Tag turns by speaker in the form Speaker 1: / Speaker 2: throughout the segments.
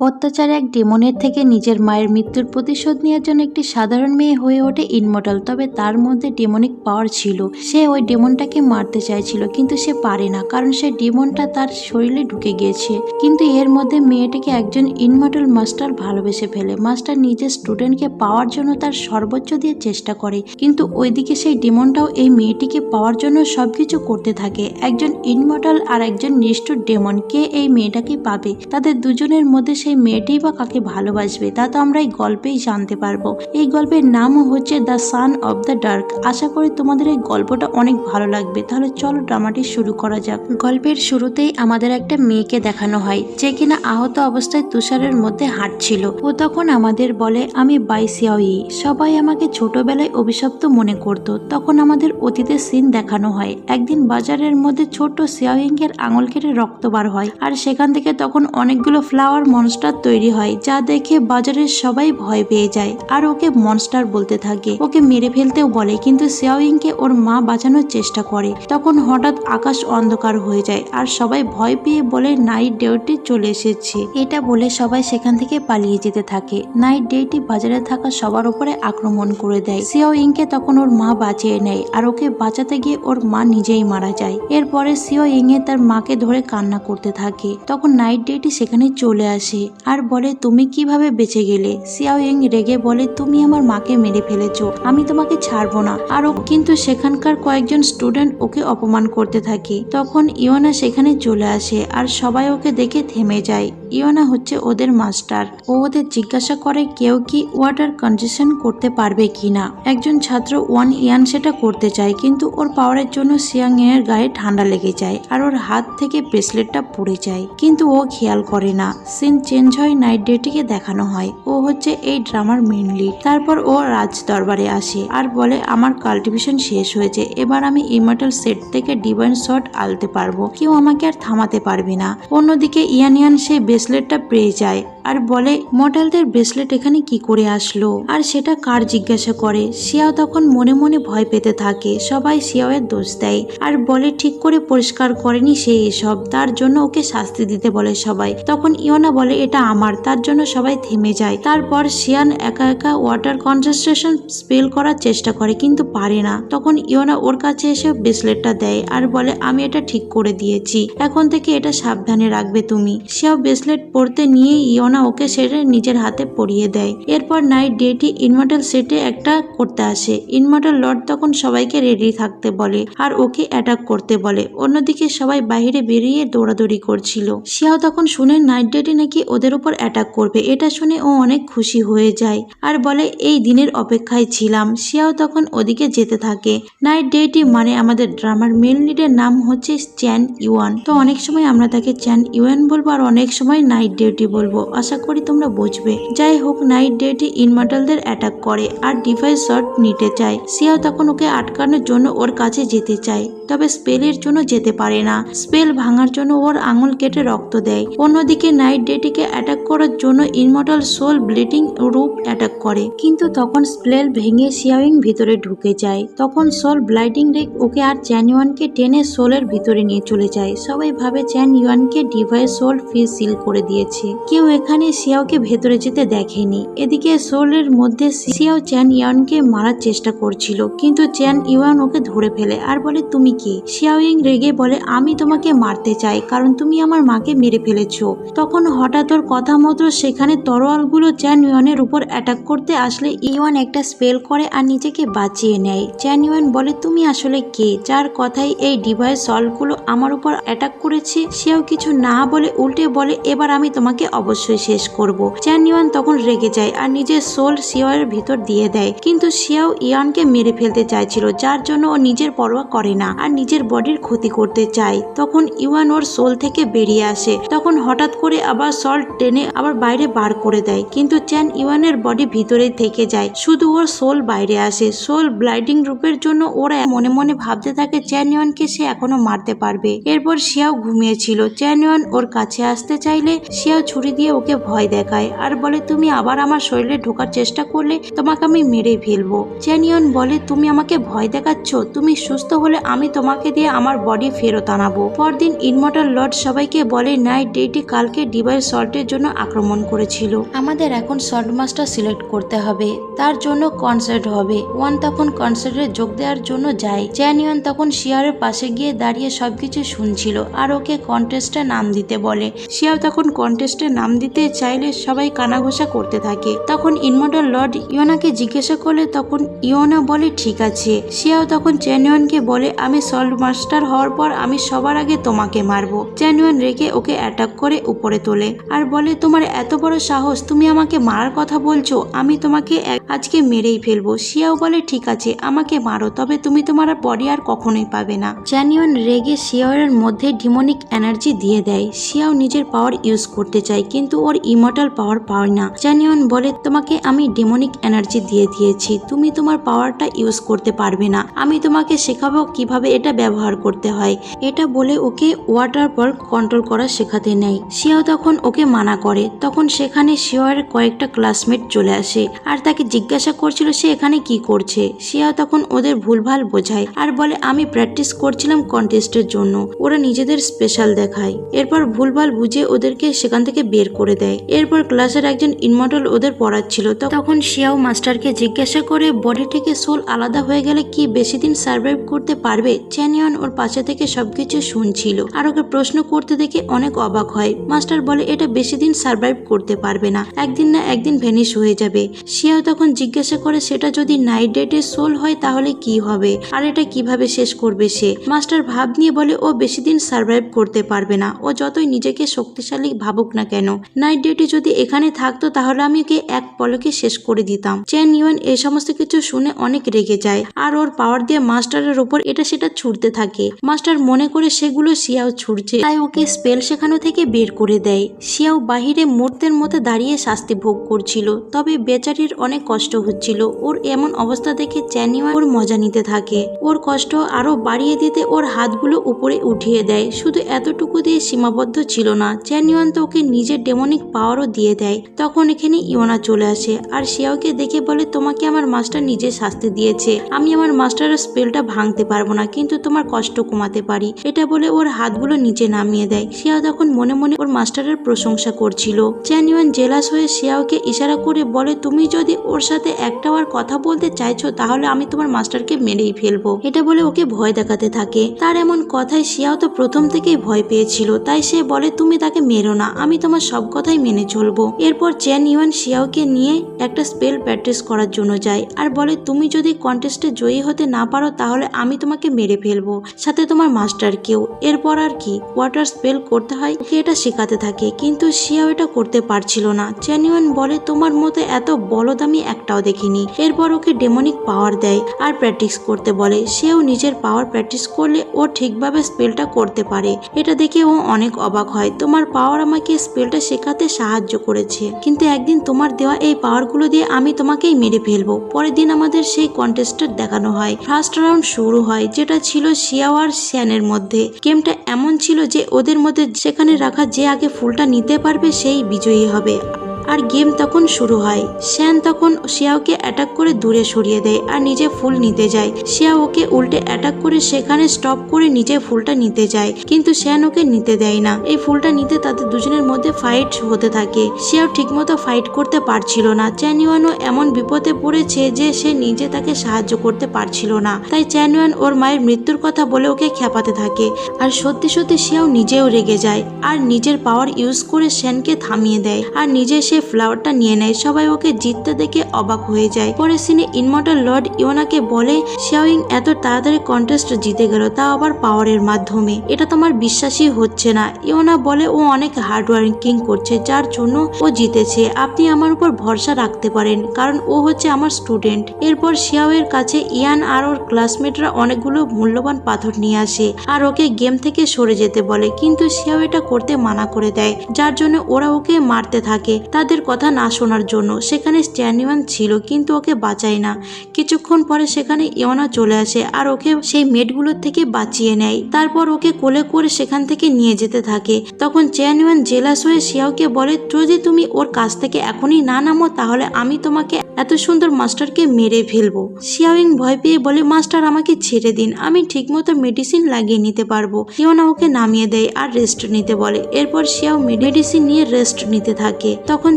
Speaker 1: অত্যাচার এক ডেমনের থেকে নিজের মায়ের মৃত্যুর প্রতিশোধ নেওয়ার জন্য একটি সাধারণ মেয়ে হয়ে ওঠে ইনমর্টাল, তবে তার মধ্যে ডেমনিক পাওয়ার ছিল। সে ওই ডেমনটাকে মারতে চাইছিল, কিন্তু সে পারে না, কারণ সে ডেমনটা তার শরীরে ঢুকে গিয়েছে। কিন্তু এর মধ্যে মেয়েটিকে একজন ইনমর্টাল মাস্টার ভালোবেসে ফেলে। মাস্টার নিজের স্টুডেন্টকে পাওয়ার জন্য তার সর্বোচ্চ দিয়ে চেষ্টা করে, কিন্তু ওইদিকে সেই ডেমনটাও এই মেয়েটিকে পাওয়ার জন্য সবকিছু করতে থাকে। একজন ইনমর্টাল আর একজন নিষ্ঠুর ডেমন, কে এই মেয়েটাকে পাবে? তাদের দুজনের মধ্যে সেই মেয়েটি বা কাকে ভালোবাসবে তা তো আমরা এই গল্পেই জানতে পারব। এই গল্পের নামও হচ্ছে the sun of the dark আশা করি তোমাদের এই গল্পটা অনেক ভালো লাগবে। তাহলে চলো ড্রামাটি শুরু করা যাক। গল্পের শুরুতেই আমাদের একটা মেয়েকে দেখানো হয়, যে কিনা আহত অবস্থায় তুষারের মধ্যে হাঁটছিল। ও তখন আমাদের বলে, আমি বাইসিয়াই সবাই আমাকে ছোটবেলায় অভিশপ্ত মনে করত। তখন আমাদের অতীতের সিন দেখানো হয়। একদিন বাজারের মধ্যে ছোট্ট সিয়াইংয়ের আঙুল কেটে রক্ত বার হয়। আর সেখান থেকে তখন অনেকগুলো ফ্লাওয়ার মনস্টার তৈরি হয়, যা দেখে বাজারের সবাই ভয় পেয়ে যায়। আর ওকে মনস্টার বলতে থাকে। ওকে মেরে ফেলতেও বলে, কিন্তু সিয়াওয়িংকে ওর মা বাঁচানোর চেষ্টা করে। তখন হঠাৎ আকাশ অন্ধকার হয়ে যায়, আর সবাই ভয় পেয়ে বলে নাইট ডেউটি চলে এসেছে। এটা বলে সবাই সেখান থেকে পালিয়ে যেতে থাকে। নাইট ডেউটি বাজারে থাকা সবার উপরে আক্রমণ করে দেয়। সিয়াও ইংকে তখন ওর মা বাঁচিয়ে নেয়, আর ওকে বাঁচাতে গিয়ে ওর মা নিজেই মারা যায়। এরপরে সিও ইংয়ে তার মাকে ধরে কান্না করতে থাকে। তখন নাইট ডেটি সেখানে চলে আসে। আর বলে, তুমি কীভাবে বেঁচে গেলে? সিয়াও ইং রেগে বলে, তুমি আমার মাকে মেরে ফেলেছ। আমি তোমাকে ছাড়বো না। আর কিন্তু সেখানকার কয়েকজন স্টুডেন্ট ওকে অপমান করতে থাকে। তখন ইওনা সেখানে চলে আসে আর সবাই ওকে দেখে থেমে যায়। ইওনা হচ্ছে ওদের মাস্টার। ও ওদের জিজ্ঞাসা করে কেউ কি ওয়াটার কনজেশন করতে পারবে কিনা। একজন ছাত্র ওয়ান ইয়ান সেটা করতে চায়, কিন্তু ওর পাওয়ারের জন্য সিয়াং এর গায়ে ঠান্ডা লেগে যায় আর ওর হাত থেকে ব্রেসলেটটা পড়ে যায়। কিন্তু ও খেয়াল করে না। সিন চেঞ্জ হয় নাইট ডেটিকে দেখানো হয়। ও হচ্ছে এই ড্রামার মেন লিড। তারপর ও রাজ দরবারে আসে আর বলে, আমার কাল্টিভেশন শেষ হয়েছে। এবার আমি ইমার্টাল সেট থেকে ডিভাইন শট আলতে পারব। কেউ আমাকে আর থামাতে পারবে না। অন্যদিকে ইয়ান ইয়ান সেই ব্রেসলেটটা পেয়ে যায় আর বলে মডেলদের ব্রেসলেট এখানে কি করে আসলো? আর সেটা কার জিজ্ঞাসা করে? শিয়াও তখন মনে মনে ভয় পেতে থাকে। সবাই শিয়াওয়ের দোষ দেয়। আর বলে, ঠিক করে পরিষ্কার করেনি সে এসব। তার জন্য ওকে শাস্তি দিতে বলে সবাই। তখন ইওনা বলে, এটা আমার। তার জন্য সবাই থেমে যায়। তারপর শিয়ান একা একা ওয়াটার কনসেন্ট্রেশন স্পেল করার চেষ্টা করে, কিন্তু পারে না। তখন ইওনা ওর কাছে এসে ব্রেসলেটটা দেয় আর বলে, আমি এটা ঠিক করে দিয়েছি। এখন থেকে এটা সাবধানে রাখবে তুমি। শিয়াও ব্রেসলেট পরতে নিয়ে ইওনা ওকে সেটা নিজের হাতে পরিয়ে দেয়। এরপর নাইট ডেটি ইনমার্টাল সেটে একটা করতে আসে। ইনমার্টাল লর্ড তখন সবাইকে রেডি থাকতে বলে আর ওকে অ্যাটাক করতে বলে। অন্যদিকে সবাই বাইরে বেরিয়ে দৌড়াদৌড়ি করছিল। শিয়াও তখন শুনে নাইট ডেটি নাকি ওদের উপর অ্যাটাক করবে, এটা শুনে ও অনেক খুশি হয়ে যায় আর বলে, এই দিনের অপেক্ষায় ছিলাম। শিয়াও তখন ওদিকে যেতে থাকে। নাইট ডেটি মানে আমাদের ড্রামার মেল লিডের নাম হচ্ছে চ্যান ইউয়ান তো অনেক সময় আমরা তাকে চ্যান ইউয়ান বলব আর অনেক সময় নাইট ডিউটি বলব। আশা করি তোমরা বুঝবে। যাই হোক নাইট ডিউটি ইনমার্টালদের অ্যাটাক করে আর ডিভাইস শট নিতে চায়। সিয়াও তখন ওকে আটকানোর জন্য ওর কাছে যেতে চায়। তবে স্পেলের জন্য যেতে পারে না। স্পেল ভাঙার জন্য ওর আঙুল কেটে রক্ত দেয়। অন্যদিকে নাইট ডেটিকে অ্যাটাক করার জন্য ইনমর্টাল সোল ব্লিডিং রূপ অ্যাটাক করে। কিন্তু তখন স্পেল ভেঙে সিয়াওয়িং ভিতরে ঢুকে যায়। তখন সোল ব্লাইডিং রেক ওকে আর চ্যান ইউয়ানকে টেনে সোলের ভিতরে নিয়ে চলে যায়। সবাই ভাবে চ্যান ইউয়ানকে ডিভাইস সোল ফি সিল করে দিয়েছে। কেউ এখানে সিয়াওকে ভেতরে যেতে দেখেনি। এদিকে সোলের মধ্যে সিয়াও চ্যান ইয়ানকে মারার চেষ্টা করছিল। কিন্তু চ্যান ইউয়ান ওকে ধরে ফেলে। আর বলে, তুমি কি? শিয়াওয়িং রেগে বলে, আমি তোমাকে মারতে চাই, কারণ তুমি আমার মাকে মেরে ফেলেছ। তখন হঠাৎ ওর কথা মতো সেখানে তরোয়ালগুলো চ্যান ইউয়ানের উপর অ্যাটাক করতে আসলে ইউয়ান একটা স্পেল করে আর নিজেকে বাঁচিয়ে নেয়। চ্যান ইউয়ান বলে, তুমি আসলে কে? যার কথাই এই ডিভাইস সলগুলো আমার উপর অ্যাটাক করেছে, সেও কিছু না বলে উল্টে বলে, এবার আমি তোমাকে অবশ্যই শেষ করব। চ্যান ইউয়ান তখন রেগে যায় আর নিজের সোল শিয়াওয়ের ভিতর দিয়ে দেয়। কিন্তু শিয়াও ইয়ানকে মেরে ফেলতে চাইছিল, যার জন্য ও নিজের পরোয়া করে না। আর নিজের বডির ক্ষতি করতে চায়। তখন ইউয়ান ওর সোল থেকে বেরিয়ে আসে। তখন হঠাৎ করে আবার সল্ট টেনে আবার বাইরে বার করে দেয়। কিন্তু চ্যান ইউয়ানের বডি ভিতরে থেকে যায়। শুধু ওর সোল বাইরে আসে। সোল ব্লাইডিং রূপের জন্য ওরা মনে মনে ভাবতে থাকে চ্যান ইউয়ানকে সে এখনও মারতে পারবে। এরপর শিয়াও ঘুমিয়েছিল। চ্যান ইউয়ান ওর কাছে আসতে চাইলে শিয়াও ছুরি দিয়ে ওকে ভয় দেখায়। আর বলে, তুমি আবার আমার শরীরে ঢোকার চেষ্টা করলে তোমাকে আমি মেরে ফেলব। চ্যানিয়ন বলে, তুমি আমাকে ভয় দেখাচ্ছ? তুমি সুস্থ হলে আমি তোমাকে দিয়ে আমার বডি ফেরত আনাবো। পরদিন ইনমর্টাল লর্ড সবাইকে বলে নাইট ডেটি কালকে ডিভাইস সল্টের জন্য আক্রমণ করেছিল। আমাদের এখন সল্ট মাস্টার সিলেক্ট করতে হবে। তার জন্য কনসার্ট হবে। ওয়ান তখন কনসার্টে যোগ দেওয়ার জন্য যায়। চ্যানিয়ন তখন শিয়ারের পাশে গিয়ে দাঁড়িয়ে সবকিছু শুনছিল। আর ওকে কন্টেস্টে নাম দিতে বলে। শিয়াও তখন কন্টেস্টে নাম দিতে চাইলে সবাই কানাঘোষা করতে থাকে। তখন ইনমর্টাল লর্ড ইয়োনাকে জিজ্ঞাসা করলে, তখন ইয়োনা বলে, ঠিক আছে। শিয়াও তখন চ্যানিয়নকে বলে, আমি সল্ট মাস্টার হওয়ার পর আমি সবার আগে তোমাকে মারবো। চ্যানিয়ন রেগে ওকে অ্যাটাক করে উপরে তোলে। আর বলে, তোমার এত বড় সাহস, তুমি আমাকে মারার কথা বলছো, আমি তোমাকে আজকে মেরেই ফেলব। শিয়াও বলে, ঠিক আছে, আমাকে মারো, তবে তুমি তোমার বডি আর কখনোই পাবে না। চ্যানিয়ন রেগে শিয়াওয়ের মধ্যে ডিমোনিক এনার্জি দিয়ে দেয়। শিয়াও নিজের পাওয়ার ইউজ করতে চায়, কিন্তু ওর ইমর্টাল পাওয়ার পায় না। চ্যানিয়ন বলে, তোমাকে আমি ডিমোনিক এনার্জি দিয়ে দিয়েছি, তুমি তোমার পাওয়ারটা ইউজ করতে পারবে না। আমি তোমাকে শেখাবো কীভাবে এটা ব্যবহার করতে হয়। এটা বলে ওকে ওয়াটার বল কন্ট্রোল করা শেখাতে নেয়। শিয়াও তখন ওকে মানা করে। তখন সেখানে শিয়ার কয়েকটা ক্লাসমেট চলে আসে আর তাকে জিজ্ঞাসা করছিল সে এখানে কি করছে। শিয়াও তখন ওদের ভুলভাল বোঝায় আর বলে, আমি প্র্যাকটিস করছিলাম কন্টেস্টের জন্য। ওরা নিজেদের স্পেশাল দেখায়। এরপর ভুলভাল বুঝে ওদেরকে সেখান থেকে বের করে দেয়। এরপর ক্লাসের একজন ইনমর্টাল ওদের পড়াচ্ছিল। তখন শিয়াও মাস্টারকে জিজ্ঞাসা করে বডি থেকে সোল আলাদা হয়ে গেলে কি বেশি দিন সার্ভাইভ করতে পারবে? চ্যানিয়ন ওর পাশে থেকে সবকিছু শুনছিল আর ওকে প্রশ্ন করতে দেখে অনেক অবাক হয়। মাস্টার বলে, এটা বেশি দিন সার্ভাইভ করতে পারবে না। একদিন না একদিন ভেনিশ হয়ে যাবে। শিয়াও তখন জিজ্ঞাসা করে, সেটা যদি নাইট ডেটের সোল হয়, তাহলে কি হবে? আর এটা কীভাবে শেষ করবে সে? মাস্টার ভাব নিয়ে বলে, ও বেশি দিন সার্ভাইভ করতে পারবে না। ও যতই নিজেকে শক্তিশালী ভাবুক না কেন। নাইট ডেটে যদি এখানে থাকতো, তাহলে আমি ওকে এক পলকে শেষ করে দিতাম। চ্যান ইউয়ান এই সমস্ত কিছু শুনে অনেক রেগে যায়। আর ওর পাওয়ার দিয়ে মাস্টারের উপর এটা সেটা ছুটতে থাকে। মাস্টার মনে করে সেগুলো শিয়াও ছুটছে তাই ওকে স্পেল শেখানো থেকে বের করে দেয়। শিয়াও বাহিরে মূর্তের মতো দাঁড়িয়ে শাস্তি ভোগ করছিল। তবে বেচারির অনেক কষ্ট হচ্ছিল। ওর এমন অবস্থা দেখে চ্যানিওয়ান ওর মজা নিতে থাকে। ওর কষ্ট আরও বাড়িয়ে দিতে ওর হাতগুলো উপরে উঠিয়ে দেয়। শুধু এতটুকু দিয়ে সীমাবদ্ধ ছিল না। চ্যানিওয়ান তো ওকে নিজের ডেমনিক পাওয়ারও দিয়ে দেয়। তখন এখানে ইওনা চলে আসে আর শিয়াওকে দেখে বলে, তোমাকে আমার মাস্টার নিজে শাস্তি দিয়েছে। আমি আমার মাস্টারের স্পেলটা ভাঙতে পারব না। কিন্তু তোমার কষ্ট কমাতে পারি। এটা বলে ওর হাতগুলো নিচে নামিয়ে দেয়। শিয়াও তখন মনে মনে ওর মাস্টারের প্রশংসা করছিল। চ্যানিওয়ান জেলাস হয়ে শিয়াওকে ইশারা করে বলে, তুমি যদি ওর সাথে একটা আর কথা বলতে চাইছো, তাহলে আমি তোমার মাস্টারকে মেরেই ফেলব। এটা বলে ওকে ভয় দেখাতে থাকে। তার এমন কথায় শিয়াও তো প্রথম থেকেই ভয় পেয়েছিল। তাই সে বলে, তুমি তাকে মেরো না, আমি তোমার সব কথাই মেনে চলবো। এরপর চ্যান ইউয়ান শিয়াওকে নিয়ে একটা স্পেল প্র্যাকটিস করার জন্য যায় আর বলে, তুমি যদি কন্টেস্টে জয়ী হতে না পারো, তাহলে আমি তোমাকে মেরে ফেলব। সাথে তোমার মাস্টারকেও এরপর আর কি? ওয়াটার স্পেল করতে হয়, ওকে এটা শেখাতে থাকে। কিন্তু শিয়াও এটা করতে পারছিল না। চ্যানিওয়ান বলে, তোমার মতো এত বলদ আমি একটাও দেখিনি। এরপর ওকে ডেমনিক পাওয়ার দেয় আর প্র্যাকটিস করতে বলে। সেও নিজের পাওয়ার প্র্যাকটিস করলে ও ঠিকভাবে স্পেলটা করতে পারে। এটা দেখে ও অনেক অবাক হয়। তোমার পাওয়ার আমাকে স্পেলটা শেখাতে সাহায্য করেছে। কিন্তু একদিন তোমার দেওয়া এই পাওয়ারগুলো দিয়ে আমি তোমাকেই মেরে ফেলব। পরের দিন আমাদের সেই কন্টেস্টের দেখানো হয়। ফার্স্ট রাউন্ড শুরু হয়, যেটা ছিল শিয়াওয়ার শ্যানের মধ্যে। গেমটা এমন ছিল যে ওদের মধ্যে সেখানে রাখা যে আগে ফুলটা নিতে পারবে সেই বিজয়ী হবে। আর গেম তখন শুরু হয়। শ্যান তখন শিয়াওকে অ্যাটাক করে দূরে সরিয়ে দেয় আর নিজে ফুল নিতে যায়। শিয়া ওকে উল্টে অ্যাটাক করে সেখানে স্টপ করে নিজে ফুলটা নিতে যায়। কিন্তু শ্যান ওকে নিতে দেয় না। এই ফুলটা নিতে তাদের দুজনের মধ্যে ফাইট হতে থাকে। শিয়াও ঠিকমতো ফাইট করতে পারছিল না। চ্যানিওয়ানও এমন বিপদে পড়েছে যে সে নিজে তাকে সাহায্য করতে পারছিল না। তাই চ্যানিওয়ান ওর মায়ের মৃত্যুর কথা বলে ওকে খেপাতে থাকে। আর সত্যি সত্যি শিয়াও নিজেও রেগে যায়। আর নিজের পাওয়ার ইউজ করে শ্যানকে থামিয়ে দেয়। আর নিজে সে ফ্লাওয়ারটা নিয়ে নেয়। সবাই ওকে জিততে দেখে অবাক হয়ে যায়। পরে সিনে ইনমর্টাল লর্ড ইওনাকে বলে শিয়াওইং এত তাড়াতাড়ি কন্টেস্ট জিতে গেল তা আবার পাওয়ারের মাধ্যমে। এটা তোমার বিশ্বাসই হচ্ছে না। ইওনা বলে, ও অনেক হার্ড ওয়ার্কিং করছে, যার জন্য ও জিতেছে। আপনি আমার উপর ভরসা রাখতে পারেন, কারণ ও হচ্ছে আমার স্টুডেন্ট এরপর শিয়াওয়ের কাছে ইয়ান আর ওর ক্লাসমেটরা অনেকগুলো মূল্যবান পাথর নিয়ে আসে আর ওকে গেম থেকে সরে যেতে বলে। কিন্তু শিয়াও এটা করতে মানা করে দেয়, যার জন্য ওরা ওকে মারতে থাকে। তাদের কথা না শোনার জন্য সেখানে স্ট্যানিওয়ান ছিল, কিন্তু ওকে বাঁচায় না। কিছুক্ষণ পরে সেখানে ইয়না চলে আসে আর ওকে সেই মেটগুলোর থেকে বাঁচিয়ে নেয়। তারপর ওকে কোলে করে সেখান থেকে নিয়ে যেতে থাকে। তখন চ্যানিওয়ান জেলাস হয়ে শিয়াওকে বলে যদি তুমি ওর কাছ থেকে এখনই না নামো, তাহলে আমি তোমাকে এত সুন্দর মাস্টারকে মেরে ফেলব। শিয়াওয়িং ভয় পেয়ে বলে, মাস্টার, আমাকে ছেড়ে দিন। আমি ঠিকমতো মেডিসিন লাগিয়ে নিতে পারব। ইওনা ওকে নামিয়ে দেয় আর রেস্ট নিতে বলে। এরপর শিয়াও মেডিসিন নিয়ে রেস্ট নিতে থাকে। তখন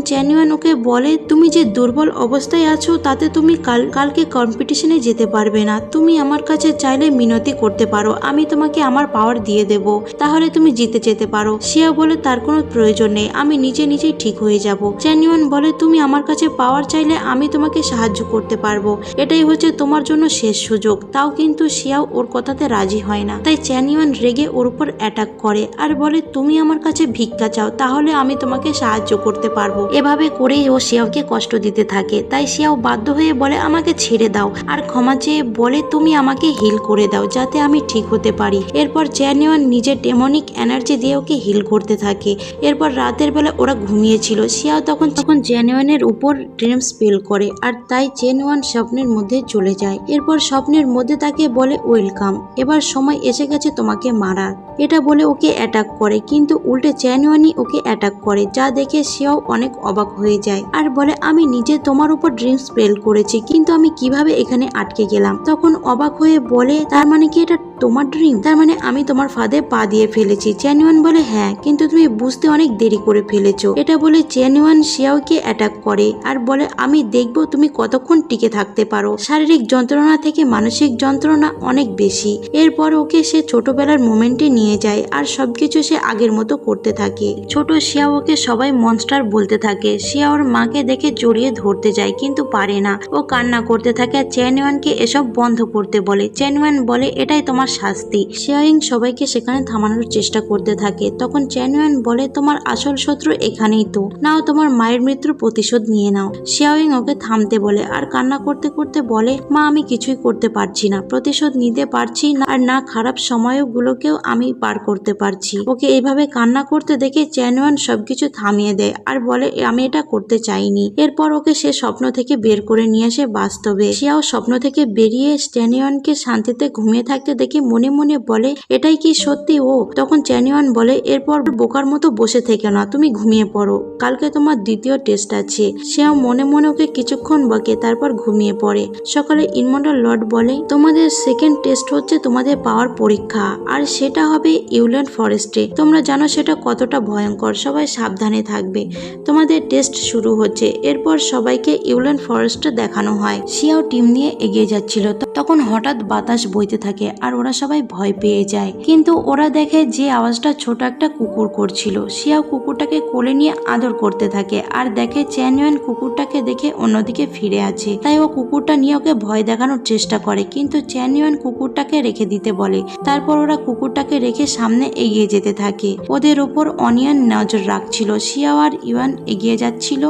Speaker 1: চ্যানিওয়ান ওকে বলে, তুমি যে দুর্বল অবস্থায় আছো, তাতে তুমি কাল, কালকে কম্পিটিশনে যেতে পারবে না। তুমি আমার কাছে চাইলে মিনতি করতে পারো। আমি তোমাকে আমার পাওয়ার দিয়ে দেব। তাহলে তুমি জিতে যেতে পারো। শিয়া বলে, তার কোনো প্রয়োজন নেই। আমি নিজে নিজেই ঠিক হয়ে যাব। চ্যানিওয়ান বলে, তুমি আমার কাছে পাওয়ার চাইলে আমি তোমাকে সাহায্য করতে পারব। এটাই হচ্ছে তোমার জন্য শেষ সুযোগ। তাও কিন্তু শিয়াও ওর কথাতে রাজি হয় না। তাই চ্যানিওয়ান রেগে ওর উপর অ্যাটাক করে আর বলে, তুমি আমার কাছে ভিক্ষা চাও, তাহলে আমি তোমাকে সাহায্য করতে পারব। এভাবে করেই ও শিয়াওকে কষ্ট দিতে থাকে। তাই শিয়াও বাধ্য হয়ে বলে, আমাকে ছেড়ে দাও আর ক্ষমা চেয়ে বলে, তুমি আমাকে হিল করে দাও যাতে আমি ঠিক হতে পারি। এরপর চ্যানিওয়ান নিজের ডেমনিক এনার্জি দিয়ে ওকে হিল করতে থাকে। এরপর রাতের বেলা ওরা ঘুমিয়েছিল। শিয়াও তখন তখন জেনুয়ানের উপর ড্রিম স্পেল করে। আর তাই চেন ওয়ান স্বপ্নের মধ্যে চলে যায়। এরপর স্বপ্নের মধ্যে তাকে বলে ওয়েলকাম। এবার সময় এসে গেছে তোমাকে মারার। এটা বলে ওকে অ্যাটাক করে, কিন্তু উল্টে চ্যানুয়ানি ওকে অ্যাটাক করে, যা দেখে সেও অনেক অবাক হয়ে যায়। আর বলে, আমি নিজে তোমার উপর ড্রিম স্পেল করেছি, কিন্তু আমি কীভাবে এখানে আটকে গেলাম? তখন অবাক হয়ে বলে, তার মানে কি এটা তোমার ড্রিম তার মানে আমি তোমার ফাঁদে পা দিয়ে ফেলেছি। চ্যানুয়ান বলে হ্যাঁ কিন্তু তুমি বুঝতে অনেক দেরি করে ফেলেছো। এটা বলে চ্যানুয়ান শিয়াওকে অ্যাটাক করে আর বলে, আমি দেখব তুমি কতক্ষণ টিকে থাকতে পারো। শারীরিক যন্ত্রণা থেকে মানসিক যন্ত্রণা অনেক বেশি। এরপর ওকে সে ছোটবেলার মোমেন্টে নিয়ে যায় আর সবকিছু সে আগের মতো করতে থাকে। ছোট শিয়াও ওকে সবাই মনস্টার বলতে থাকে। শিয়া ওর মাকে দেখে জড়িয়ে ধরতে যায়, কিন্তু পারে না। ও কান্না করতে থাকে আর চ্যানুয়ানকে এসব বন্ধ করতে বলে। চ্যানুয়ান বলে, এটাই তোমার শাস্তি। শিয়াইং সবাইকে সেখানে থামানোর চেষ্টা করতে থাকে। তখন চ্যানুয়ান বলে, তোমার আসল শত্রু এখানেই তো। নাও তোমার মায়ের মৃত্যুর প্রতিশোধ নিয়ে নাও। শিয়াওয়িং ওকে থামতে বলে, আর কান্না করতে করতে বলে, মা, আমি কিছুই করতে পারছি না। প্রতিশোধ নিতে পারছি না, আর না খারাপ সময়গুলোকেও আমি পার করতে পারছি ওকে এইভাবে কান্না করতে দেখে চ্যানুয়ান সবকিছু থামিয়ে দেয় আর বলে আমি এটা করতে চাইনি এরপর ওকে সে স্বপ্ন থেকে বের করে নিয়ে আসে বাস্তবে। শিয়াও স্বপ্ন থেকে বেরিয়ে স্ট্যানিওয়ানকে শান্তিতে ঘুমিয়ে থাকতে দেখে মনে মনে বলে, এটাই কি সত্যি? ও, তখন চ্যানিওয়ান বলে, এরপর বোকার মতো বসে থেকে না, তুমি ঘুমিয়ে পড়ো। কালকে তোমার দ্বিতীয় টেস্ট আছে। সেও মনে মনে ওকে কিছুক্ষণ বকে, তারপর ঘুমিয়ে পড়ে। সকালে ইনমন্ডাল লর্ড বলে, তোমাদের সেকেন্ড টেস্ট হচ্ছে তোমাদের পাওয়ার পরীক্ষা, আর সেটা হবে ইউল্যান্ড ফরেস্টে। তোমরা জানো সেটা কতটা ভয়ঙ্কর, সবাই সাবধানে থাকবে। তোমাদের টেস্ট শুরু হচ্ছে, এরপর সবাইকে ইউল্যান্ড ফরেস্টে দেখানো হয়। শিয়াও টিম নিয়ে এগিয়ে যাচ্ছিল। তখন হঠাৎ বাতাস বইতে থাকে, আর ওরা সবাই ভয় পেয়ে যায় কিন্তু ওরা দেখে যে আওয়াজটা ছোট একটা কুকুর করছিল শিয়াও কুকুরটাকে কোলে নিয়ে আদর করতে থাকে আর দেখে চ্যানুয়ান কুকুরটাকে দেখে অন্যদিকে ফিরে আছে। তাই ও কুকুরটা নিয়ে ওকে ভয় দেখানোর চেষ্টা করে, কিন্তু চ্যানুয়ান কুকুরটাকে রেখে দিতে বলে। তারপর ওরা কুকুরটাকে রেখে সামনে এগিয়ে যেতে থাকে। ওদের ওপর অনিয়ন নজর রাখছিল, শিয়াও আর ইউয়ান এগিয়ে যাচ্ছিল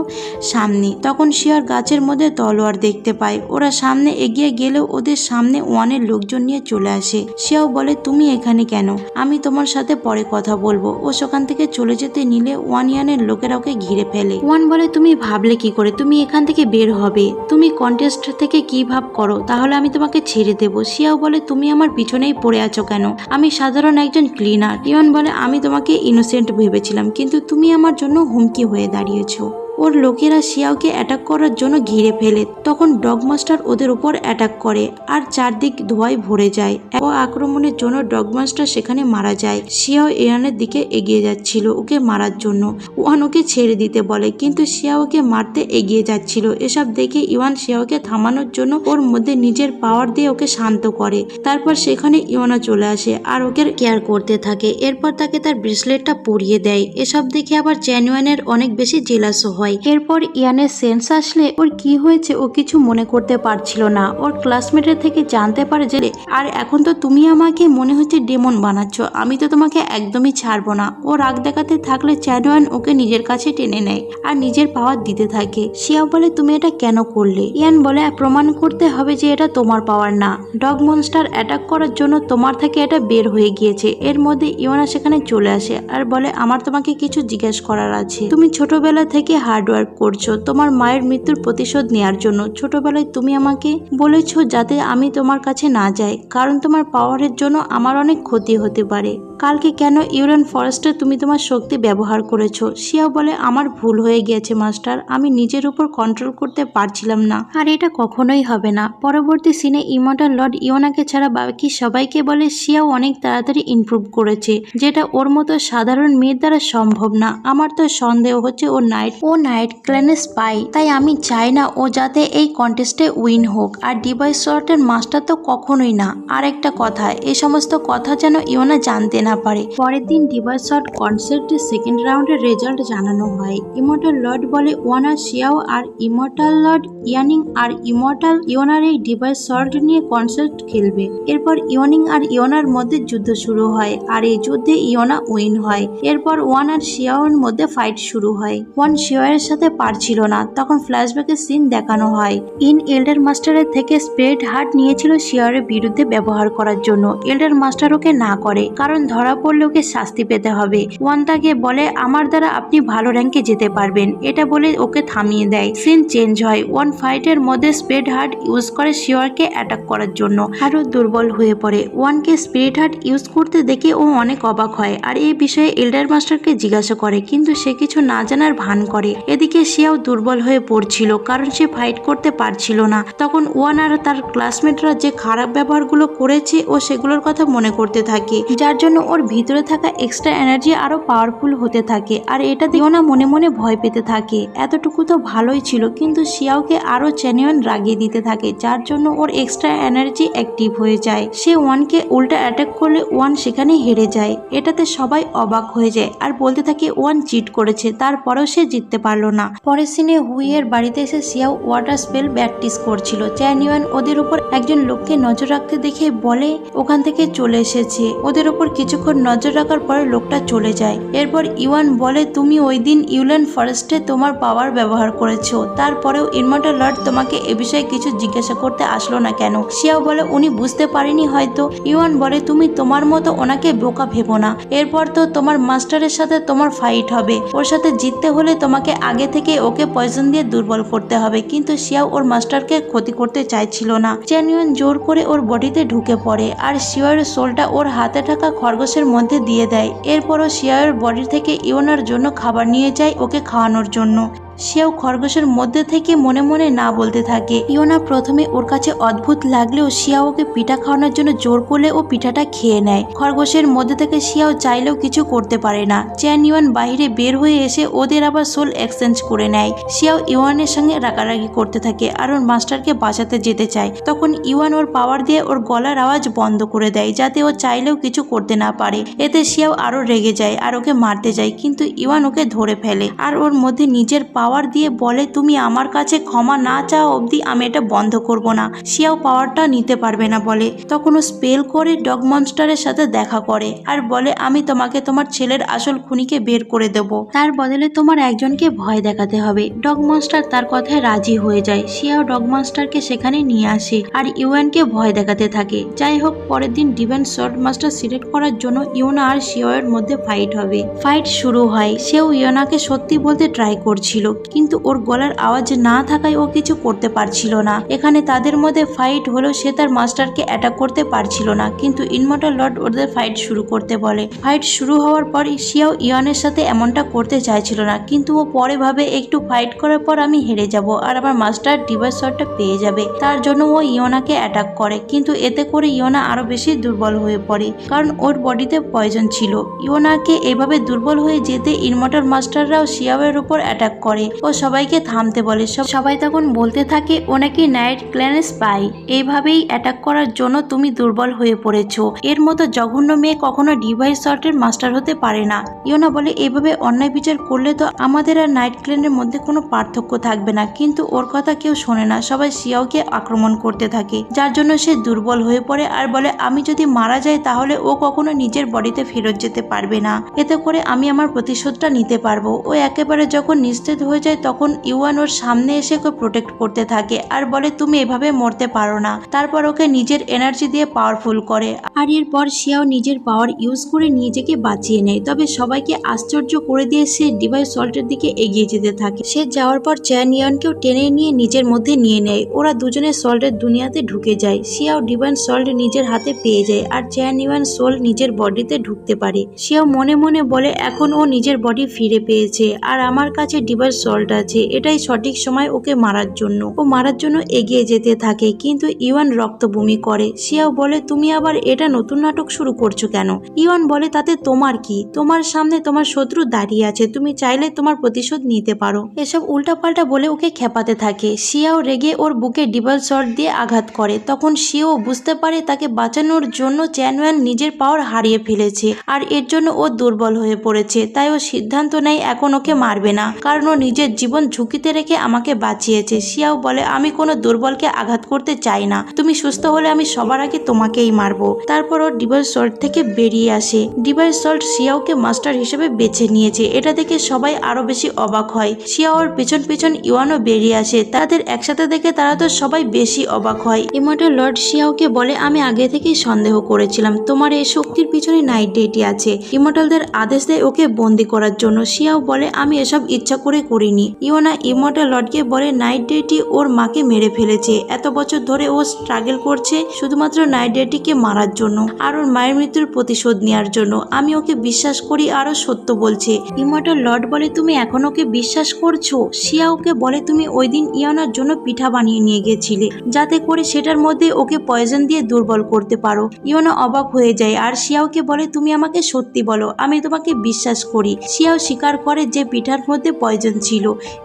Speaker 1: সামনে। তখন শিয়ার গাছের মধ্যে তলোয়ার দেখতে পায়। ওরা সামনে এগিয়ে গেলেও ওদের সামনে ওয়ানের লোকজন নিয়ে চলে আসে। শিয়াও বলে, তুমি এখানে কেন? আমি তোমার সাথে পরে কথা বলব। ও সেখান থেকে চলে যেতে নিলে ওয়ান ইয়ানের লোকেরা ওকে ঘিরে ফেলে। ওয়ান বলে, তুমি ভাবলে কি করে? তুমি এখান থেকে বের হবে। তুমি কন্টেস্ট থেকে কি ভাব করো? তাহলে আমি তোমাকে ছেড়ে দেবো। শিয়াও বলে, তুমি আমার পিছনেই পড়ে আছো কেন? আমি সাধারণ একজন ক্লিনার ইয়ন বলে, আমি তোমাকে ইনোসেন্ট ভেবেছিলাম, কিন্তু তুমি আমার জন্য হুমকি হয়ে দাঁড়িয়েছো। ওর লোকেরা শিয়াওকে অ্যাটাক করার জন্য ঘিরে ফেলে। তখন ডগমাস্টার ওদের উপর অ্যাটাক করে আর চারদিক ধোঁয়ায় ভরে যায়। ও আক্রমণের জন্য ডগমাস্টার সেখানে মারা যায়। শিয়াও ইরানের দিকে এগিয়ে যাচ্ছিল ওকে মারার জন্য। ওয়ান ওকে ছেড়ে দিতে বলে, কিন্তু শিয়া ওকে মারতে এগিয়ে যাচ্ছিল। এসব দেখে ইওয়ান শিয়াওকে থামানোর জন্য ওর মধ্যে নিজের পাওয়ার দিয়ে ওকে শান্ত করে। তারপর সেখানে ইওয়ানা চলে আসে আর ওকে কেয়ার করতে থাকে। এরপর তাকে তার ব্রেসলেটটা পরিয়ে দেয়। এসব দেখে আবার চ্যানুয়ানের অনেক বেশি জেলাসও হয়। এরপর ইয়ানের সেন্স আসলে ওর কি হয়েছে ও কিছু মনে করতে পারছিল না। ওর ক্লাসমেটের থেকে জানতে পারে যে, আর এখন তো তুমি আমাকে মনে হচ্ছে ডেমন বানাচ্ছ। আমি তো তোমাকে একদমই ছাড়বো না। ও রাগ দেখাতে থাকলে চ্যানুয়ান ওকে নিজের কাছে টেনে নেয় আর নিজের পাওয়ার দিতে থাকে। শিয়া বলে, তুমি এটা কেন করলে? ইয়ান বলে, প্রমাণ করতে হবে যে এটা তোমার পাওয়ার না। ডগ মনস্টার অ্যাটাক করার জন্য তোমার থেকে এটা বের হয়ে গিয়েছে। এর মধ্যে ইওনা সেখানে চলে আসে আর বলে, আমার তোমাকে কিছু জিজ্ঞেস করার আছে। তুমি ছোটবেলা থেকে হার হার্ডওয়ার্ক করছ, তোমার মায়ের মৃত্যুর প্রতিশোধ নেয়ার জন্য। ছোটবেলায় তুমি আমাকে বলেছ যাতে আমি তোমার কাছে না যাই, কারণ তোমার পাওয়ারের জন্য আমার অনেক ক্ষতি হতে পারে। কালকে কেন ইউরেন ফরেস্টে তুমি তোমার শক্তি ব্যবহার করেছ? শিয়া বলে, আমার ভুল হয়ে গিয়েছে, মাস্টার। আমি নিজের উপর কন্ট্রোল করতে পারছিলাম না। আর এটা কখনোই হবে না। পরবর্তী সিনে ইমর্টাল লর্ড ইওনাকে ছাড়া বাকি সবাইকে বলে, শিয়াও অনেক তাড়াতাড়ি ইমপ্রুভ করেছে, যেটা ওর মতো সাধারণ মেয়ের দ্বারা সম্ভব না। আমার তো সন্দেহ হচ্ছে ও নাইট ও নাইট ক্ল্যানে স্পাই তাই আমি চাই না ও যাতে এই কন্টেস্টে উইন হোক। আর ডিভাইস শর্টের মাস্টার তো কখনোই না। আর একটা কথা এই সমস্ত কথা যেন ইওনা জানতে না পারে। পরের দিন ডিভাইস শর্ট কনসেপ্টের সেকেন্ড রাউন্ডের রেজাল্ট জানানো হয়। ইমর্টাল লর্ড বলে ওয়ানা শিয়াও আর ইমর্টাল লর্ড ইয়ানিং আর ইমর্টাল ইওনার এই ডিভাইস শর্ট নিয়ে কনসেপ্ট খেলবে। এরপর ইয়নিং আর ইওনার মধ্যে যুদ্ধ শুরু হয় আর এই যুদ্ধে ইওনা উইন হয়। এরপর ওয়ান আর শিয়াওয়ের মধ্যে ফাইট শুরু হয়। ওয়ান শিয়াওয়ের সাথে পারছিল না। তখন ফ্ল্যাশব্যাকের সিন দেখানো হয়। ইন এল্ডার মাস্টারের থেকে স্প্রেড হার্ট নিয়েছিল শিয়ারের বিরুদ্ধে ব্যবহার করার জন্য। এল্ডার মাস্টার ওকে না করে, কারণ ধরা পড়লে ওকে শাস্তি পেতে হবে। ওয়ান তাকে বলে, আমার দ্বারা আপনি ভালো র্যাঙ্কে যেতে পারবেন। এটা বলে ওকে থামিয়ে দেয়। সিন চেঞ্জ হয়। ওয়ান ফাইটের মধ্যে স্প্রেড হার্ট ইউজ করে শিওরকে অ্যাটাক করার জন্য। আরও দুর্বল হয়ে পড়ে। ওয়ানকে স্পিরিট হার্ট ইউজ করতে দেখে ও অনেক অবাক হয়। আর এই বিষয়ে এল্ডার মাস্টারকে জিজ্ঞাসা করে, কিন্তু সে কিছু না জানার ভান করে। এদিকে সেও দুর্বল হয়ে পড়ছিল, কারণ সে ফাইট করতে পারছিল না। তখন ওয়ান আর তার ক্লাসমেটরা যে খারাপ ব্যবহারগুলো করেছে ও সেগুলোর কথা মনে করতে থাকে, যার জন্য ওর ভিতরে থাকা এক্সট্রা এনার্জি আরও পাওয়ারফুল হতে থাকে, আর এটা দিয়েও না মনে মনে ভয় পেতে থাকে। এতটুকু তো ভালোই ছিল, কিন্তু শিয়াওকে আরও চ্যানিয়ন রাগিয়ে দিতে থাকে, যার জন্য ওর এক্সট্রা এনার্জি অ্যাক্টিভ হয়ে যায়। সে ওয়ানকে উল্টা অ্যাটাক করলে ওয়ান সেখানে হেরে যায়, এটাতে সবাই অবাক হয়ে যায়, আর বলতে থাকে ওয়ান চিট করেছে, তারপরেও সে জিততে পারল না। পরের সিনে হুইয়ের বাড়িতে এসে সিয়াও ওয়াটার স্পেল প্র্যাকটিস করছিল। চ্যানিয়ান ওদের উপর একজন লোককে নজর রাখতে দেখে বলে, ওখান থেকে চলে এসেছে। ওদের উপর কিছুক্ষণ নজর রাখার পরে লোকটা চলে যায়। এরপর ইওয়ান বলে, তুমি ওই দিন ইউলেন ফরেস্টে তোমার পাওয়ার ব্যবহার করেছ। তারপরেও ইনমার্টাল লর্ড তোমাকে এ বিষয়ে কিছু জিজ্ঞাসা করতে আসলো না কেন? শিয়াও বলে, উনি বুঝতে পারেনি হয়তো। ইওয়ান বলে, তুমি তোমার মতো ওনাকে বোকা ভেবো না। এরপর তো তোমার মাস্টারের সাথে তোমার ফাইট হবে। ওর সাথে জিততে হলে তোমাকে আগে থেকে ওকে পয়জন দিয়ে দুর্বল করতে হবে, কিন্তু শিয়াও ওর মাস্টারকে ক্ষতি করতে চাইছিল না। চ্যানিয়ন জোর করে ওর বডিতে ঢুকে পড়ে আর শিয়ার সোলটা ওর হাতে থাকা খরগোশের মধ্যে দিয়ে দেয়। এরপরও শিয়ার বডি থেকে ইওনার জন্য খাবার নিয়ে যায় ওকে খাওয়ানোর জন্য। সেও খরগোশের মধ্যে থেকে মনে মনে না বলতে থাকে। ইওনা প্রথমে ওর কাছে অদ্ভুত লাগলেও শিয়া ওকে পিঠা খাওয়ানোর জন্য জোর করলে ও পিঠাটা খেয়ে নেয়। খরগোশের মধ্যে থেকে শিয়াও চাইলেও কিছু করতে পারে না। চ্যান ইওয়ান বাইরে বের হয়ে এসে ওদের আবার সোল এক্সচেঞ্জ করে নেয়। শিয়াও ইওয়ানের সঙ্গে রাগারাগি করতে থাকে আর ওর মাস্টারকে বাঁচাতে যেতে চায়। তখন ইওয়ান ওর পাওয়ার দিয়ে ওর গলার আওয়াজ বন্ধ করে দেয়, যাতে ও চাইলেও কিছু করতে না পারে। এতে শিয়াও আরও রেগে যায় আর ওকে মারতে যায়, কিন্তু ইওয়ান ওকে ধরে ফেলে। আর ওর মধ্যে নিজের পাওয়ার দিয়ে বলে, তুমি আমার কাছে ক্ষমা না চাও অবধি আমি এটা বন্ধ করব না। শিয়াও পাওয়ারটা নিতে পারবে না, বলে। তখন ও স্পেল করে ডগ মনস্টারের সাথে দেখা করে আর বলে, আমি তোমাকে তোমার ছেলের আসল খুনিকে বের করে দেব। তার বদলে তোমার একজনকে ভয় দেখাতে হবে। ডগ মনস্টার তার কথায় রাজি হয়ে যায়। শিয়াও ডগ মনস্টারকে সেখানে নিয়ে আসে আর ইউএনকে ভয় দেখাতে থাকে। যাই হোক, পরের দিন ডিভেন শর্ট মাস্টার সিলেক্ট করার জন্য ইউনা আর শিওয়ের মধ্যে ফাইট হবে। ফাইট শুরু হয়। সেও ইয়োনাকে সত্যি বলতে ট্রাই করছিল। কিন্তু ওর গলার আওয়াজ না থাকায় ও কিছু করতে পারছিল না। এখানে তাদের মধ্যে ফাইট হলেও সে তার মাস্টারকে অ্যাটাক করতে পারছিল না। কিন্তু ইনমোটাল লর্ড ওদের ফাইট শুরু করতে বলে। ফাইট শুরু হওয়ার পর শিয়াও ইয়নের সাথে এমনটা করতে চাইছিল না। কিন্তু ও পরে ভাবে, একটু ফাইট করার পর আমি হেরে যাব আর আমার মাস্টার ডিভাইস শটটা পেয়ে যাবে। তার জন্য ও ইয়োনাকে অ্যাটাক করে। কিন্তু এতে করে ইয়োনা আরও বেশি দুর্বল হয়ে পড়ে, কারণ ওর বডিতে পয়জন ছিল। ইয়োনাকে এভাবে দুর্বল হয়ে যেতে ইনমোটাল মাস্টাররাও শিয়াওয়ের উপর অ্যাটাক করে। ও সবাইকে থামতে বলে। সব সবাই তখন বলতে থাকে ও নাকি নাইট ক্ল্যানে স্পাই এইভাবেই অ্যাটাক করার জন্য তুমি দুর্বল হয়ে পড়েছো। এর মতো জঘন্য মেয়ে কখনো ডিভাইস শর্টের মাস্টার হতে পারে না। ইয়োনা বলে এভাবে অন্যায় বিচার করলে তো আমাদের আর নাইট ক্ল্যানের মধ্যে কোনো পার্থক্য থাকবে না। কিন্তু ওর কথা কেউ শোনে না। সবাই শিয়াওকে আক্রমণ করতে থাকে। যার জন্য সে দুর্বল হয়ে পড়ে আর বলে, আমি যদি মারা যাই তাহলে ও কখনো নিজের বডিতে ফেরত যেতে পারবে না। এতে করে আমি আমার প্রতিশোধটা নিতে পারব। ও একেবারে যখন নিস্তেজ হয়ে যায় তখন ইউয়ান ওর সামনে এসে ওকে প্রোটেক্ট করতে থাকে আর বলে, তুমি এভাবে মরতে পারো না। তারপর ওকে নিজের এনার্জি দিয়ে পাওয়ারফুল করে। আর এরপর সেও নিজের পাওয়ার ইউজ করে নিজেকে বাঁচিয়ে নেয়। তবে সবাইকে আশ্চর্য করে দিয়ে সে ডিভাইস সল্টের দিকে এগিয়ে যেতে থাকে। সে যাওয়ার পর চ্যানিয়নকেও টেনে নিয়ে নিজের মধ্যে নিয়ে নেয়। ওরা দুজনে সল্টের দুনিয়াতে ঢুকে যায়। শিয়াও ডিভাইন সল্ট নিজের হাতে পেয়ে যায় আর চ্যানিয়ান সোল নিজের বডিতে ঢুকতে পারে। সেও মনে মনে বলে, এখন ও নিজের বডি ফিরে পেয়েছে। আর আমার কাছে ডিভাইস সল্ট আছে। এটাই সঠিক সময় ওকে মারার জন্য। ও মারার জন্য এগিয়ে যেতে থাকে, কিন্তু ইওয়ান রক্তভূমি করে। শিয়াও বলে, তুমি আবার এটা নতুন নাটক শুরু করছ কেন? ইওয়ান বলে, তাতে তোমার কি? তোমার সামনে তোমার শত্রু দাঁড়িয়ে আছে। তুমি চাইলে তোমার প্রতিশোধ নিতে পারো। এসব উল্টাপাল্টা বলে ওকে খেপাতে থাকে। শিয়াও রেগে ওর বুকে ডিবল শট দিয়ে আঘাত করে। তখন শিয়াও বুঝতে পারে তাকে বাঁচানোর জন্য চ্যানওয়ান নিজের পাওয়ার হারিয়ে ফেলেছে, আর এর জন্য ও দুর্বল হয়ে পড়েছে। তাই ও সিদ্ধান্ত নেয়, এখন ওকে মারবে না। কারণ ও নিজের জীবন ঝুঁকিতে রেখে আমাকে বাঁচিয়েছে। শিয়াও বলে, আমি কোনো দুর্বলকে আঘাত করতে চাই না। তুমি সুস্থ হলে আমি সবার আগে তোমাকেই মারবো। তারপর ও ডিভাইস সল্ট থেকে বেরিয়ে আসে। ডিভাইস সল্ট শিয়াওকে মাস্টার হিসেবে বেছে নিয়েছে। এটা দেখে সবাই আরও বেশি অবাক হয়। শিয়াওর পিছন পিছন ইওয়ানও বেরিয়ে আসে। তাদের একসাথে দেখে তারা তো সবাই বেশি অবাক হয়। ইমর্টাল লর্ড শিয়াওকে বলে, আমি আগে থেকেই সন্দেহ করেছিলাম। তোমার এই শক্তির পিছনে নাইট ডেটি আছে। ইমর্টালদের আদেশ দেয় ওকে বন্দি করার জন্য। শিয়াও বলে, আমি এসব ইচ্ছা করে করিনি। ইওনা ইমর্টাল লর্ডকে বলে, নাইট ডেটি ওর মাকে মেরে ফেলেছে। এত বছর ধরে ও স্ট্রাগল করছে শুধুমাত্র নাইট ডেটিকে মারার জন্য আর ওর মায়ের মৃত্যুর প্রতিশোধ নেওয়ার জন্য। আমি ওকে বিশ্বাস করি, আরও সত্য বলছে। ইমর্টাল লর্ড বলে, তুমি এখন ওকে বিশ্বাস করছ? শিয়া ওকে বলে, তুমি ওই দিন ইয়ানার জন্য পিঠা বানিয়ে নিয়ে গেছিলে। যাতে করে সেটার মধ্যে ওকে পয়জন দিয়ে দুর্বল করতে পারো। ইয়না অবাক হয়ে যায় আর শিয়াওকে বলে, তুমি আমাকে সত্যি বলো, আমি তোমাকে বিশ্বাস করি। শিয়াও স্বীকার করে যে পিঠার মধ্যে পয়জন ছিল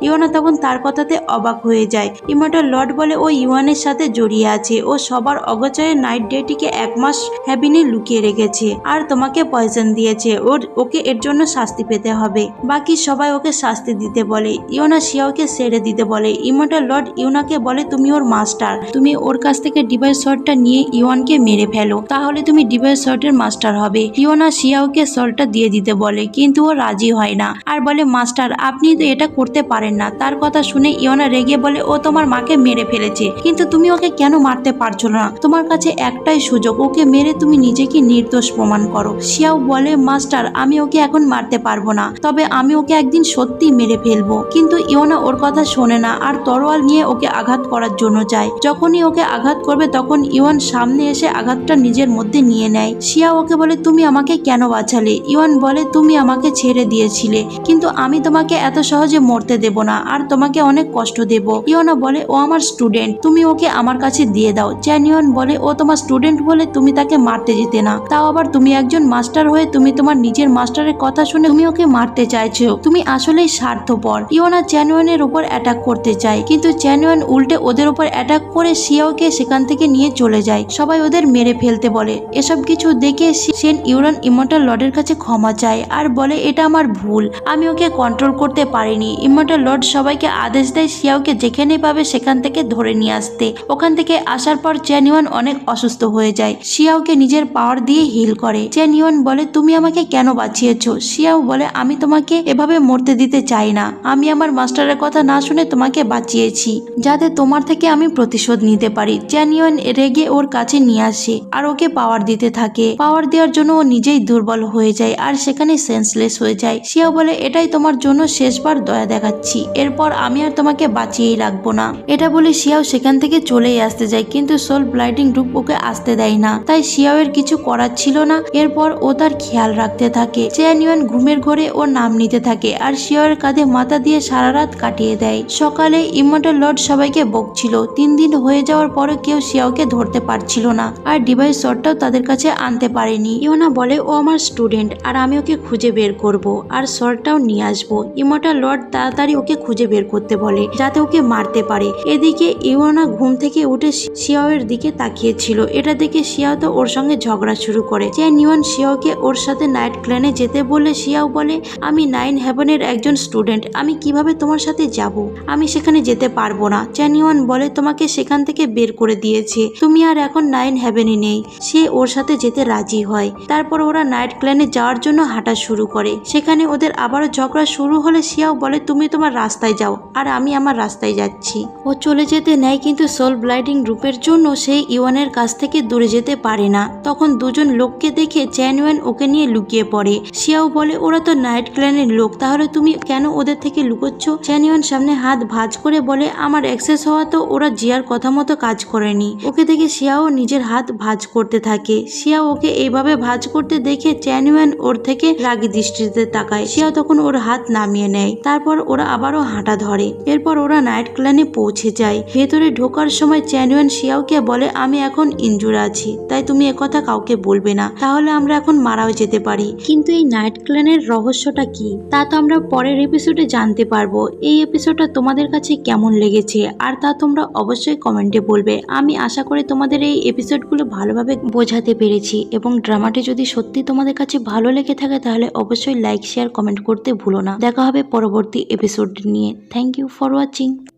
Speaker 1: ইওনা তখন তার কথাতে অবাক হয়ে যায়। ইমর্টাল লর্ড বলে ও ইওয়ানের সাথে জড়িয়ে আছে। ও সবার অগচয়ে নাইট ডেটিকে এক মাস হ্যাবিনে লুকিয়ে রেখেছে আর তোমাকে পয়জন দিয়েছে। ওর, ওকে এর জন্য শাস্তি পেতে হবে। বাকি সবাই ওকে শাস্তি দিতে বলে। ইওনা শিয়াওকে ছেড়ে দিতে বলে। ইমর্টাল লর্ড ইউনাকে বলে, তুমি ওর মাস্টার। তুমি ওর কাছ থেকে ডিভাইস শটটা নিয়ে ইওয়ানকে মেরে ফেলো। তাহলে তুমি ডিভাইস শটের মাস্টার হবে। ইওনা শিয়াওকে শটটা দিয়ে দিতে বলে, কিন্তু ও রাজি হয় না। আর বলে, মাস্টার, আপনি তো এটা করতে পারেন না। তার কথা শুনে ইওনা রেগে বলে, ও তোমার মাকে মেরে ফেলেছে, কিন্তু তুমি ওকে কেন মারতে পারছ না? তোমার কাছে একটাই সুযোগ, ওকে মেরে তুমি নিজেকে নির্দোষ প্রমাণ করো। শিয়াও বলে, মাস্টার, আমি ওকে এখন মারতে পারব না, তবে আমি ওকে একদিন সত্যি মেরে ফেলব। কিন্তু ইওনা ওর কথা শোনে না, আর তরোয়াল নিয়ে ওকে আঘাত করার জন্য যায়। যখনই ওকে আঘাত করবে, তখন ইওয়ান সামনে এসে আঘাতটা নিজের মধ্যে নিয়ে নেয়। শিয়া ওকে বলে, তুমি আমাকে কেন বাঁচালে? ইওয়ান বলে, তুমি আমাকে ছেড়ে দিয়েছিলে, কিন্তু আমি তোমাকে এত সহজে মরতে দেব না, আর তোমাকে অনেক কষ্ট দেব। ইওনা বলে, ও আমার স্টুডেন্ট তুমি ওকে আমার কাছে দিয়ে দাও। চ্যানিয়ন বলে, ও তোমার স্টুডেন্ট বলে তুমি তাকে মারতে যেতে না। তাও আবার তুমি একজন মাস্টার হয়ে তুমি তোমার নিজের মাস্টারের কথা শুনে তুমি ওকে মারতে চাইছো। তুমি আসলেই স্বার্থপর। ইওনা চ্যানুয়ানের উপর অ্যাটাক করতে চায়, কিন্তু চ্যানুয়ান উল্টে ওদের উপর অ্যাটাক করে শিয়াওকে সেখান থেকে নিয়ে চলে যায়। সবাই ওদের মেরে ফেলতে বলে। এসব কিছু দেখে সেন ইউরান ইমর্টাল লর্ডের কাছে ক্ষমা চায় আর বলে, এটা আমার ভুল। আমি ওকে কন্ট্রোল করতে পারিনি। ইমর্টাল লর্ড সবাইকে আদেশ দেয় শিয়াওকে যেখানেই পাবে সেখান থেকে ধরে নিয়ে আসতে। ওখান থেকে আসার পর চ্যানিওয়ান অনেক অসুস্থ হয়ে যায়। শিয়াওকে নিজের পাওয়ার দিয়ে হিল করে। চ্যানিওয়ান বলে, তুমি আমাকে কেন বাঁচিয়েছো? শিয়াও বলে, আমি তোমাকে এভাবে মরতে দিতে চাই না। আমি আমার মাস্টারের কথা না শুনে তোমাকে বাঁচিয়েছি, যাতে তোমার থেকে আমি প্রতিশোধ নিতে পারি। চ্যানিয়ন রেগে ওর কাছে নিয়ে আসে আর ওকে পাওয়ার দিতে থাকে। পাওয়ার দেওয়ার জন্য ও নিজেই দুর্বল হয়ে যায় আর সেখানে সেন্সলেস হয়ে যায়। শিয়াও বলে, এটাই তোমার জন্য শেষবার দয়া দেখাচ্ছি। এরপর আমি আর তোমাকে বাঁচিয়েই রাখব না। এটা বলে শিয়াও সেখান থেকে চলেই আসতে যায়, কিন্তু সোল ব্লাইডিং গ্রুপ ওকে আসতে দেয় না। তাই শিয়াওয়ের কিছু করার ছিল না। এরপর ও তার খেয়াল রাখতে থাকে। চ্যানিয়ন ঘুমের ঘরে ওর নাম নিতে থাকে আর শিয়াওয়ের কাঁধে মাথা দিয়ে সারা রাত কাটিয়ে দেয়। সকালে ইমর্টাল লর্ড সবাইকে বকছিল। তিন দিন হয়ে যাওয়ার পরে কেউ শিয়াওকে ধরতে পারছিল না আর ডিভাইস শটটাও তাদের কাছে আনতে পারেনি। ইওনা বলে, ও আমার স্টুডেন্ট, আর আমি ওকে খুঁজে বের করব, আর শর্টটাও নিয়ে আসব। ইমর্টাল লর্ড তাড়াতাড়ি ওকে খুঁজে বের করতে বলে, যাতে ওকে মারতে পারে। এদিকে ইওনা ঘুম থেকে উঠে শিয়াওয়ের দিকে তাকিয়েছিল। এটা দেখে শিয়াও তো ওর সঙ্গে ঝগড়া শুরু করে। যে নিয়ন শিয়াওকে ওর সাথে নাইট ক্ল্যানে যেতে বলে শিয়াও বলে, আমি নাইন হেভেনের একজন স্টুডেন্ট, আমি কীভাবে তোমার সাথে যাব? আমি সেখানে যেতে পারব না। চ্যানিওয়ান বলে, তোমাকে সেখান থেকে বের করে দিয়েছে। তুমি আর এখন নাইন হেভেনে নেই। সে ওর সাথে যেতে রাজি হয়। তারপর ওরা নাইট ক্ল্যানে যাওয়ার জন্য হাঁটা শুরু করে। সেখানে ওদের আবারও ঝগড়া শুরু হলে শিয়াও বলে তুমি তোমার রাস্তায় যাও, আর আমি আমার রাস্তায় যাচ্ছি। ও চলে যেতে নেয় কিন্তু সোল ব্লাইডিং রূপের জন্য সেই ইওয়ানের কাছ থেকে দূরে যেতে পারে না। তখন দুজন লোককে দেখে চ্যানওয়ান ওকে নিয়ে লুকিয়ে পড়ে। শিয়াও বলে, ওরা তো নাইট ক্ল্যানের লোক, তাহলে তুমি কেন ওদের থেকে লুকোচ্ছ? চ্যানিওয়ান সামনে হাত ভাজ করে বলে, আমার অ্যাক্সেস হওয়া তো ওরা জিয়ার কথা মতো কাজ করেনি। ওকে দেখে শিয়াও নিজের হাত ভাঁজ করতে থাকে। শিয়া ওকে এইভাবে ভাজ করতে দেখে চ্যানিওয়ান ওর থেকে রাগী দৃষ্টিতে তাকায়। শিয়াও তখন ওর হাত নামিয়ে নেয়। তারপর ওরা আবারও হাঁটা ধরে। এরপর ওরা নাইট ক্ল্যানে পৌঁছে যায়। ভেতরে ঢোকার সময় চ্যানুয়ান শিয়াওকে বলে, আমি এখন ইঞ্জুর আছি, তাই তুমি একথা কাউকে বলবে না। তাহলে আমরা এখন মারাও যেতে পারি। কিন্তু এই নাইট ক্ল্যানের রহস্যটা কি? তা তো আমরা পরের এপিসোডে জানতে পারব। এই এপিসোডটা তোমাদের কাছে কেমন লেগেছে? আর তা তোমরা অবশ্যই কমেন্টে বলবে। আমি আশা করি তোমাদের এই এপিসোডগুলো ভালোভাবে বোঝাতে পেরেছি এবং ড্রামাটি যদি সত্যি তোমাদের কাছে ভালো লেগে থাকে, তাহলে অবশ্যই লাইক শেয়ার কমেন্ট করতে ভুলো না। দেখা হবে পরবর্তী এপিসোড নিয়ে থ্যাংক ইউ ফর ওয়াচিং